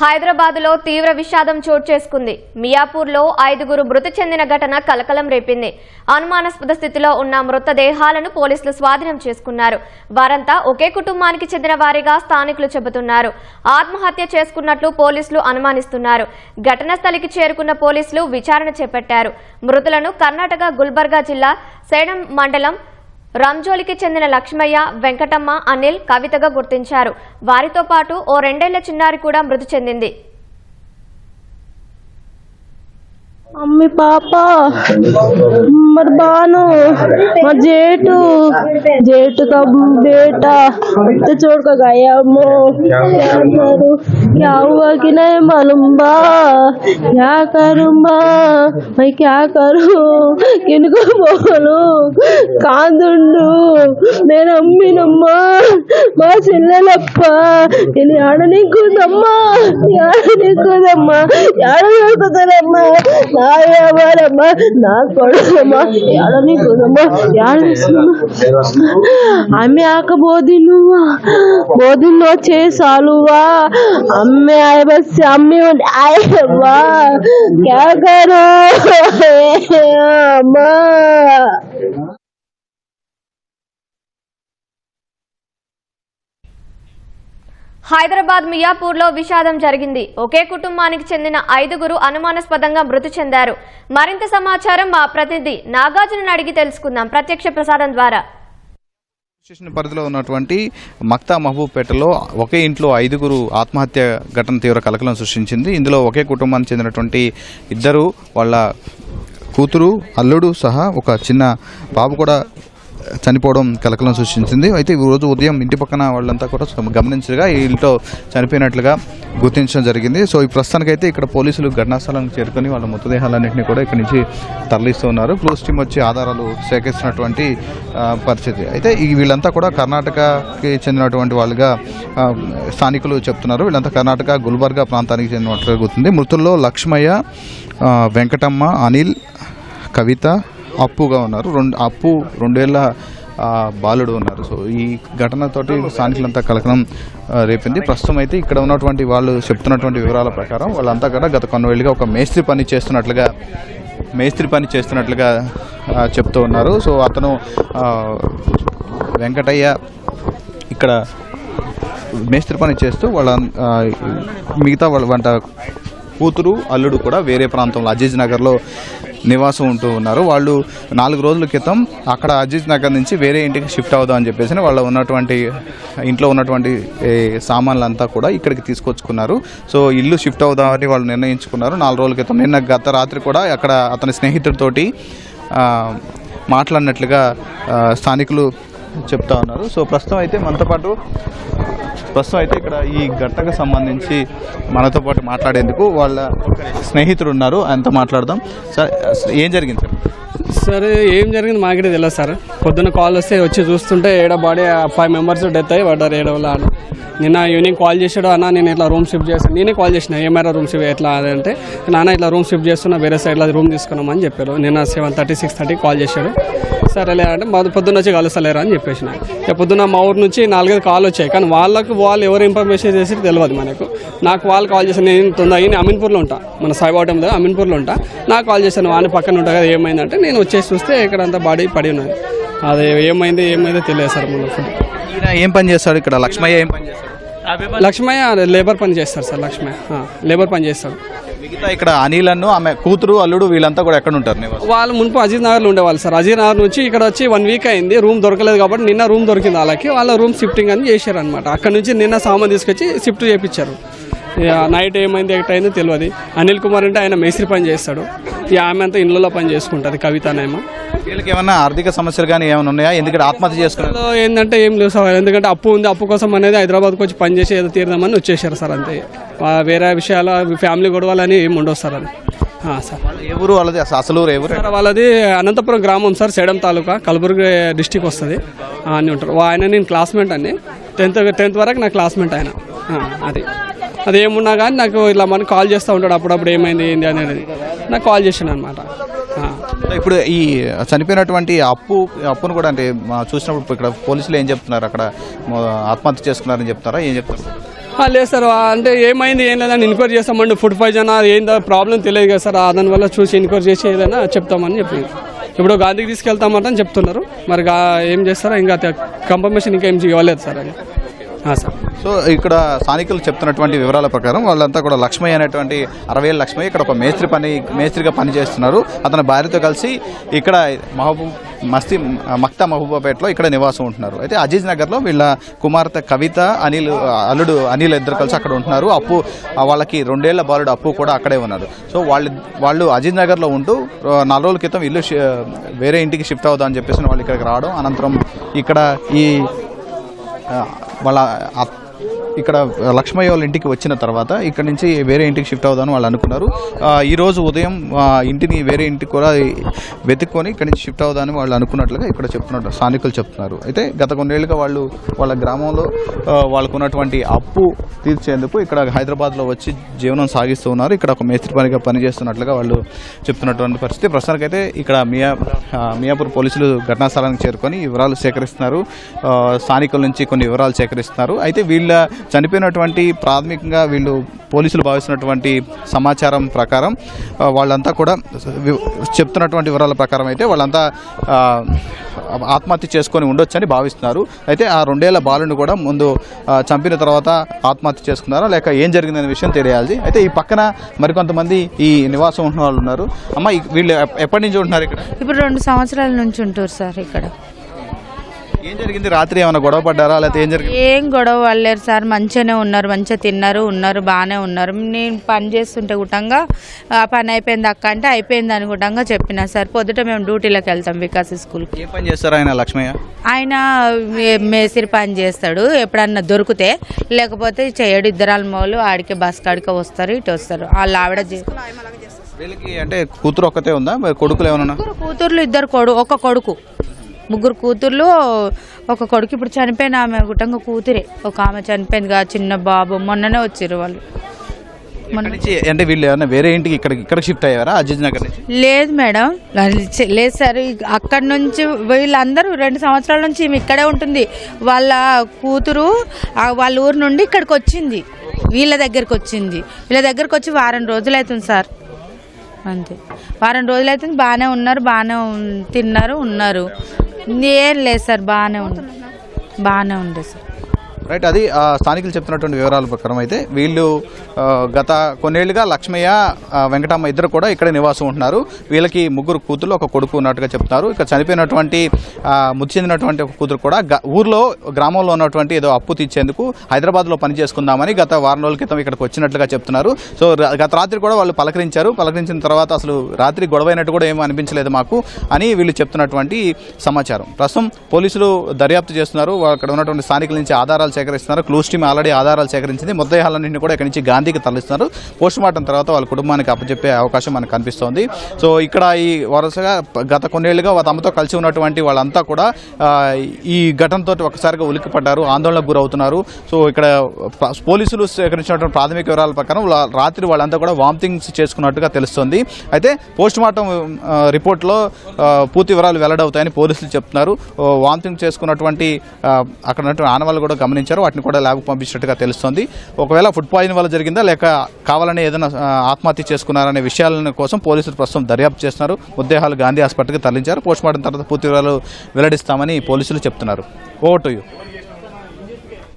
హైదరాబాద్లో తీవ్ర విషాదం చోటు చేసుకుంది. మియాపూర్లో ఐదుగురు మృతి చెందిన ఘటన కలకలం రేపింది. అనుమానాస్పద స్థితిలో ఉన్న మృతదేహాలను పోలీసులు స్వాధీనం చేసుకున్నారు. వారంతా ఒకే కుటుంబానికి చెందిన వారిగా స్థానికులు చెబుతున్నారు. ఆత్మహత్య చేసుకున్నట్లు పోలీసులు అనుమానిస్తున్నారు. ఘటనా స్థలికి చేరుకున్న పోలీసులు విచారణ చేపట్టారు. మృతులను కర్ణాటక గుల్బర్గా జిల్లా సేడం మండలం రంజోలికి చెందిన లక్ష్మయ్య వెంకటమ్మ అనిల్ కవితగా గుర్తించారు. వారితో పాటు ఓ రెండేళ్ళ చిన్నారి కూడా మృతి చెందింది. मम्मी पापा मर बानो मर जेठू जेठ का बेटा तो छोड़ कर गया मो क्या करूं क्या हुआ कि नहीं मालूम बा क्या करूं बा मैं क्या करूं किनको बोलूं కాందుండు నేను అమ్మినమ్మా మా చెల్లెలప్ప నేను ఆడనీకుందమ్మా ఆడనీకుందమ్మా ఆడనీకుతానమ్మా నా వ్యాపారమ్మా నా కొడుకమ్మా ఆడనీకుందమ్మా ఆమె ఆకపోది నువ్వు బోధిలో చేసాలువా. అమ్మే ఆయ బస్ అమ్మి ఆయవ్వా క్యా కరో అమ్మా. హైదరాబాద్ మియాపూర్లో విషాదం జరిగింది. ఒకే కుటుంబానికి చెందిన ఐదుగురు అనుమానాస్పదంగా మృతి చెందారు. మరింత సమాచారం మా ప్రతినిధి నాగార్జున అడిగి తెలుసుకుందాం. ప్రత్యక్ష ప్రసారం ద్వారా. స్టేషన్ పరిధిలో ఉన్నటువంటి మక్తా మహబూబ్పేటలో ఒకే ఇంట్లో ఐదుగురు ఆత్మహత్య ఘటన తీవ్ర కలకలం సృష్టించింది. ఇందులో ఒకే కుటుంబానికి చెందినటువంటి ఇద్దరు వాళ్ళ కూతురు అల్లుడు సహా ఒక చిన్న బాబు కూడా చనిపోవడం కలకలం సృష్టించింది. అయితే ఈ రోజు ఉదయం ఇంటి పక్కన వాళ్ళంతా కూడా గమనించగా ఈ ఇంట్లో చనిపోయినట్లుగా గుర్తించడం జరిగింది. సో ఈ ప్రస్తుతానికైతే ఇక్కడ పోలీసులు ఘటనా స్థలానికి చేరుకొని వాళ్ళ మృతదేహాలన్నింటినీ కూడా ఇక్కడి నుంచి తరలిస్తూ ఉన్నారు టీమ్ టీం వచ్చి ఆధారాలు సేకరిస్తున్నటువంటి పరిస్థితి. అయితే ఈ వీళ్ళంతా కూడా కర్ణాటకకి చెందినటువంటి వాళ్ళుగా స్థానికులు చెప్తున్నారు. వీళ్ళంతా కర్ణాటక గుల్బర్గా ప్రాంతానికి చెందినట్లుగా గుర్తుంది. మృతుల్లో లక్ష్మయ్య వెంకటమ్మ అనిల్ కవిత అప్పుగా ఉన్నారు. రెండు అప్పు రెండేళ్ళ బాలుడు ఉన్నారు. సో ఈ ఘటనతోటి స్థానికులంతా కలకలం రేపింది. ప్రస్తుతం అయితే ఇక్కడ ఉన్నటువంటి వాళ్ళు చెప్తున్నటువంటి వివరాల ప్రకారం వాళ్ళంతా కూడా గత కొన్నేళ్ళుగా ఒక మేస్త్రి పని చేస్తున్నట్లుగా మేస్త్రి పని చేస్తున్నట్లుగా చెప్తూ ఉన్నారు. సో అతను వెంకటయ్య ఇక్కడ మేస్త్రి పని చేస్తూ వాళ్ళ మిగతా వాళ్ళ వంట కూతురు అల్లుడు కూడా వేరే ప్రాంతంలో అజీజ్ నగర్లో నివాసం ఉంటూ ఉన్నారు. వాళ్ళు నాలుగు రోజుల క్రితం అక్కడ అజీజ్ నగర్ నుంచి వేరే ఇంటికి షిఫ్ట్ అవుదాం అని చెప్పేసి వాళ్ళు ఉన్నటువంటి ఇంట్లో ఉన్నటువంటి సామాన్లంతా కూడా ఇక్కడికి తీసుకొచ్చుకున్నారు. సో ఇల్లు షిఫ్ట్ అవుదామని వాళ్ళు నిర్ణయించుకున్నారు. నాలుగు రోజుల క్రితం నిన్న గత రాత్రి కూడా అక్కడ అతని స్నేహితుడితోటి మాట్లాడినట్లుగా స్థానికులు చెప్తా ఉన్నారు. సో ప్రస్తుతం అయితే మనతో పాటు ప్రస్తుతం అయితే ఇక్కడ ఈ గట్టకు సంబంధించి మనతో పాటు మాట్లాడేందుకు వాళ్ళ స్నేహితుడు ఉన్నారు. ఆయనతో మాట్లాడదాం. సార్ ఏం జరిగింది సార్? సార్ ఏం జరిగింది మాకైతే తెలియదు సార్. పొద్దున్న కాల్ వస్తే వచ్చి చూస్తుంటే ఏడ బాడీ ఫైవ్ మెంబర్స్ డెత్ అయ్యి పడ్డారు ఏడవలా నిన్న ఈవినింగ్ కాల్ చేసాడు అన్న నేను ఇట్లా రూమ్ షిఫ్ట్ చేస్తాను నేనే కాల్ చేసిన ఏమైనా రూమ్ షిఫ్ట్ ఎట్లా అంటే నాన్న ఇట్లా రూమ్ షిఫ్ట్ చేస్తున్నా వేరే సైడ్లో రూమ్ తీసుకున్నామని చెప్పారు. నిన్న seven thirty six thirty call చేశాడు. సరేలే అంటే మా పొద్దున్న వచ్చి కలుస్తలేరా? అని చెప్పేసిన. ఇక పొద్దున్న మా ఊరు నుంచి నాలుగైదు కాల్ వచ్చాయి కానీ వాళ్ళకు వాళ్ళు ఎవరు ఇన్ఫర్మేషన్ చేసి తెలియదు మనకు. నాకు వాళ్ళు కాల్ చేశాను నేను తొందర నేను అమీన్పూర్లో ఉంటా మన సాయిబాటం దగ్గర అమీన్పూర్లో ఉంటా. నాకు కాల్ చేశాను వాని పక్కన ఉంటా కదా ఏమైందంటే నేను వచ్చేసి చూస్తే ఇక్కడ అంతా బాడీ పడి ఉన్నది. అది ఏమైంది ఏమైందో తెలియదు సార్ మన ఫుడ్. ఈయన ఏం పని చేస్తాడు ఇక్కడ? లక్ష్మయ్య ఏం పని చేస్తాడు? లక్ష్మయ్య లేబర్ పని చేస్తారు సార్ లక్ష్మయ్య. లేబర్ పని చేస్తాడు. మిగతా ఇక్కడ అనిలను ఆమె కూతురు అల్లుడు వీళ్ళంతా కూడా ఎక్కడ ఉంటారు వాళ్ళు మున్పు అజీజ్ నగర్లో ఉండేవాళ్ళు సార్. అజీజ్ నగర్ నుంచి ఇక్కడ వచ్చి వన్ వీక్ అయింది రూమ్ దొరకలేదు కాబట్టి నిన్న రూమ్ దొరికింది వాళ్ళకి. వాళ్ళ రూమ్ షిఫ్టింగ్ అని చేశారు అనమాట అక్కడ నుంచి నిన్న సామాన్ తీసుకొచ్చి షిఫ్ట్ చేయించారు నైట్ ఏమైంది ఎక్కడ అయిందో తెలియదు. అనిల్ కుమార్ అంటే ఆయన మేస్త్రి పని చేస్తాడు. ఇక ఆమె అంతా ఇళ్ళలో పని చేసుకుంటుంది కవిత అనేమో వీళ్ళకి ఏమన్నా ఆర్థిక సమస్యలు కానీ ఏమైనా ఉన్నాయా? ఎందుకంటే ఆత్మహత్య చేసుకున్నారు. ఏంటంటే ఏం లేవు సార్. ఎందుకంటే అప్పు ఉంది అప్పు కోసం అనేది హైదరాబాద్కి వచ్చి పని చేసి ఏదో తీరదామని వచ్చేసారు సార్ అంతే. వేరే విషయాల ఫ్యామిలీ గొడవలని ఏం ఉండవు సార్ ఆ, సార్. ఏ ఊరు వాళ్ళది అసలు ఊరు సార్ వాళ్ళది అనంతపురం గ్రామం సార్ సేడం తాలూకా కలబుర్గి డిస్టిక్ వస్తుంది. అని ఉంటారు. ఆయన నేను క్లాస్మేట్ అండి. టెన్త్ టెన్త్ వరకు నా క్లాస్మేట్ ఆయన. అది. అది ఏమున్నా కానీ నాకు ఇలా మన కాల్ చేస్తూ ఉంటాడు అప్పుడప్పుడు ఏమైంది ఏంది అనేది. నాకు కాల్ చేసాను అనమాట ఇప్పుడు ఈ చనిపోయినటువంటి అప్పు అప్పును కూడా అంటే చూసినప్పుడు ఇక్కడ పోలీసులు ఏం చెప్తున్నారు? అక్కడ ఆత్మహత్య చేసుకున్నారని చెప్తారా ఏం చెప్తారు లేదు సార్ అంటే ఏమైంది ఏం లేదని ఎంక్వైరీ చేస్తామండి. ఫుడ్ పాయిజన్ ఏందో ప్రాబ్లం తెలియదు కదా సార్. ఆ, దానివల్ల చూసి ఎంక్వైరీ చేసి ఏదైనా చెప్తామని చెప్పి ఇప్పుడు గాంధీకి తీసుకెళ్తామంటని చెప్తున్నారు. మరి ఏం చేస్తారో? ఇంకా కన్ఫర్మేషన్ ఇంకా ఏం ఇవ్వలేదు సార్ సార్. సో ఇక్కడ స్థానికులు చెప్తున్నటువంటి వివరాల ప్రకారం వాళ్ళంతా కూడా లక్ష్మయ్య అనేటువంటి అరవై లక్ష్మయ్య ఇక్కడ ఒక మేస్త్రి పని మేస్త్రిగా పనిచేస్తున్నారు. అతని భార్యతో కలిసి ఇక్కడ మహబూబ్ మస్తీ మక్తా మహబూబాపేటలో ఇక్కడ నివాసం ఉంటున్నారు. అయితే అజీజ్ నగర్లో వీళ్ళ కుమార్తె కవిత అనిల్ అల్లుడు అనిల్ ఇద్దరు కలిసి అక్కడ ఉంటున్నారు. అప్పు వాళ్ళకి రెండేళ్ళ బాలుడు అప్పు కూడా అక్కడే ఉన్నారు. సో వాళ్ళు వాళ్ళు అజీజ్ నగర్లో ఉంటూ నాలుగు రోజుల క్రితం ఇల్లు వేరే ఇంటికి షిఫ్ట్ అవుదామని చెప్పేసి వాళ్ళు ఇక్కడికి రావడం అనంతరం ఇక్కడ ఈ వాళ్ళ ఇక్కడ లక్ష్మయ్య వాళ్ళ ఇంటికి వచ్చిన తర్వాత ఇక్కడ నుంచి వేరే ఇంటికి షిఫ్ట్ అవుదామని వాళ్ళు అనుకున్నారు. ఈరోజు ఉదయం ఇంటిని వేరే ఇంటికి కూడా వెతుక్కొని ఇక్కడ నుంచి షిఫ్ట్ అవుదామని వాళ్ళు అనుకున్నట్లుగా ఇక్కడ చెప్తున్నారు స్థానికులు చెప్తున్నారు. అయితే గత కొన్నేళ్ళుగా వాళ్ళు వాళ్ళ గ్రామంలో వాళ్ళకున్నటువంటి అప్పు తీర్చేందుకు ఇక్కడ హైదరాబాద్లో వచ్చి జీవనం సాగిస్తూ ఉన్నారు. ఇక్కడ ఒక మేస్త్రి పనిగా పనిచేస్తున్నట్లుగా వాళ్ళు చెప్తున్నటువంటి పరిస్థితి. ప్రస్తుతానికైతే ఇక్కడ మియా మియాపూర్ పోలీసులు ఘటనా స్థలానికి చేరుకొని వివరాలు సేకరిస్తున్నారు. స్థానికుల నుంచి కొన్ని వివరాలు సేకరిస్తున్నారు. అయితే వీళ్ళ చనిపోయినటువంటి ప్రాథమికంగా వీళ్ళు పోలీసులు భావిస్తున్నటువంటి సమాచారం ప్రకారం వాళ్ళంతా కూడా చెప్తున్నటువంటి వివరాల ప్రకారం అయితే వాళ్ళంతా ఆత్మహత్య చేసుకొని ఉండొచ్చని భావిస్తున్నారు. అయితే ఆ రెండేళ్ళ బాలుని కూడా ముందు చంపిన తర్వాత ఆత్మహత్య చేసుకున్నారా లేక ఏం జరిగిందనే విషయం తెలియాలి అయితే ఈ పక్కన మరికొంతమంది ఈ నివాసం ఉన్న వాళ్ళు ఉన్నారు. అమ్మ వీళ్ళు ఎప్పటి నుంచి ఉంటున్నారు ఇక్కడ? ఇప్పుడు రెండు సంవత్సరాల నుంచి ఉంటారు సార్ ఇక్కడ. ఏం జరిగింది? రాత్రి ఏమైనా గొడవ పడ్డారా? లేకపోతే ఏం జరిగింది? ఏం గొడవ వాళ్ళేరు సార్. మంచిగానే ఉన్నారు. మంచిగా తిన్నారు. ఉన్నారు. బాగానే ఉన్నారు. నేను పని చేస్తుంటే గుట్టంగా ఆ పని అయిపోయింది అక్క అంటే అయిపోయింది అనుకుంటాగా చెప్పిన సార్. పొద్దుట మేము డ్యూటీలోకి వెళ్తాం వికాస్ స్కూల్కి. ఏ పని చేస్తారు ఆయన లక్ష్మయ్య? ఆయన మేసిరి పని చేస్తాడు. ఎప్పుడన్నా దొరికితే లేకపోతే చేయడు. ఇద్దరాల మోలు ఆడికి బస్ కాడికి వస్తారు. ఇటు వస్తారు. వాళ్ళు ఆవిడ వీళ్ళకి అంటే కూతురు ఒక్కతే ఉందా? కొడుకులు ఏమైనా కూతుర్లు ఇద్దరు కొడు ఒక కొడుకు. ముగ్గురు కూతుర్లు ఒక కొడుకు ఇప్పుడు చనిపోయిన ఆమె గుట్టంగా కూతురే. ఒక ఆమె చనిపోయింది కదా చిన్న బాబు. మొన్ననే వచ్చారు వాళ్ళు. అంటే వీళ్ళు ఏమైనా వేరే ఇంటికి ఇక్కడ ఇక్కడ షిఫ్ట్ అయ్యారా? అజీజ్ నగర్ నుంచి? లేదు మేడం. లేదు సార్ అక్కడి నుంచి వీళ్ళందరూ రెండు సంవత్సరాల నుంచి ఇక్కడే ఉంటుంది. వాళ్ళ కూతురు వాళ్ళ ఊరు నుండి ఇక్కడికి వచ్చింది. వీళ్ళ దగ్గరికి వచ్చింది. వీళ్ళ దగ్గరికి వచ్చి వారం రోజులు అవుతుంది సార్. అంతే. వారం రోజులు అవుతుంది బాగానే ఉన్నారు బాగానే తిన్నారు ఉన్నారు. ఏం లేదు సార్ బాగానే ఉంది. బాగానే ఉంది సార్. రైట్ అది స్థానికులు చెప్తున్నటువంటి వివరాల ప్రకారం అయితే వీళ్ళు గత కొన్నేళ్ళుగా లక్ష్మయ్య వెంకటమ్మ ఇద్దరు కూడా ఇక్కడే నివాసం ఉంటున్నారు. వీళ్ళకి ముగ్గురు కూతురు ఒక కొడుకు ఉన్నట్టుగా చెప్తున్నారు ఇక్కడ చనిపోయినటువంటి మృతి చెందినటువంటి ఒక కూతురు కూడా ఊర్లో గ్రామంలో ఉన్నటువంటి ఏదో అప్పు తీర్చేందుకు హైదరాబాద్లో పని చేసుకుందామని గత వారం రోజుల క్రితం ఇక్కడికి వచ్చినట్లుగా చెప్తున్నారు. సో గత రాత్రి కూడా వాళ్ళు పలకరించారు. పలకరించిన తర్వాత అసలు రాత్రి గొడవైనట్టు కూడా ఏమీ అనిపించలేదు మాకు అని వీళ్ళు చెప్తున్నటువంటి సమాచారం. ప్రస్తుతం పోలీసులు దర్యాప్తు చేస్తున్నారు. అక్కడ ఉన్నటువంటి స్థానికుల నుంచి ఆధారాలు సేకరిస్తున్నారు. క్లూస్ టీమ్ ఆల్రెడీ ఆధారాలు సేకరించింది. ముద్దయాలన్నింటినీ కూడా ఇక్కడి నుంచి గాంధీకి తరలిస్తున్నారు. పోస్ట్ మార్టం తర్వాత వాళ్ళ కుటుంబానికి అప్పచెప్పే అవకాశం మనకు కనిపిస్తోంది. సో ఇక్కడ ఈ వరుసగా గత కొన్నేళ్ళుగా వాళ్ళ తమతో కలిసి ఉన్నటువంటి వాళ్ళంతా కూడా ఈ ఘటనతో ఒకసారిగా ఉలిక్కిపడ్డారు. ఆందోళనకు గురవుతున్నారు. సో ఇక్కడ పోలీసులు సేకరించినటువంటి ప్రాథమిక వివరాల ప్రకారం రాత్రి వాళ్ళంతా కూడా వామిటింగ్స్ చేసుకున్నట్టుగా తెలుస్తుంది. అయితే పోస్ట్ మార్టం రిపోర్ట్లో పూర్తి వివరాలు వెల్లడవుతాయని పోలీసులు చెప్తున్నారు. వామితింగ్ వామిటింగ్ చేసుకున్నటువంటి అక్కడ ఉన్నటువంటి ఆనవాళ్ళు కూడా గమనించారు వాటిని కూడా ల్యాబ్కు పంపించినట్టుగా తెలుస్తుంది. ఒకవేళ ఫుడ్ పాయిజన్ వల్ల జరిగిందా లేక కావాలని ఏదైనా ఆత్మహత్య చేసుకున్నారనే విషయాల కోసం పోలీసులు ప్రస్తుతం దర్యాప్తు చేస్తున్నారు. ఉద్దేహాలు గాంధీ హాస్పిటల్కి తరలించారు. పోస్ట్మార్టం తర్వాత పూర్తి వివరాలు వెల్లడిస్తామని పోలీసులు చెప్తున్నారు. ఓ టు యూ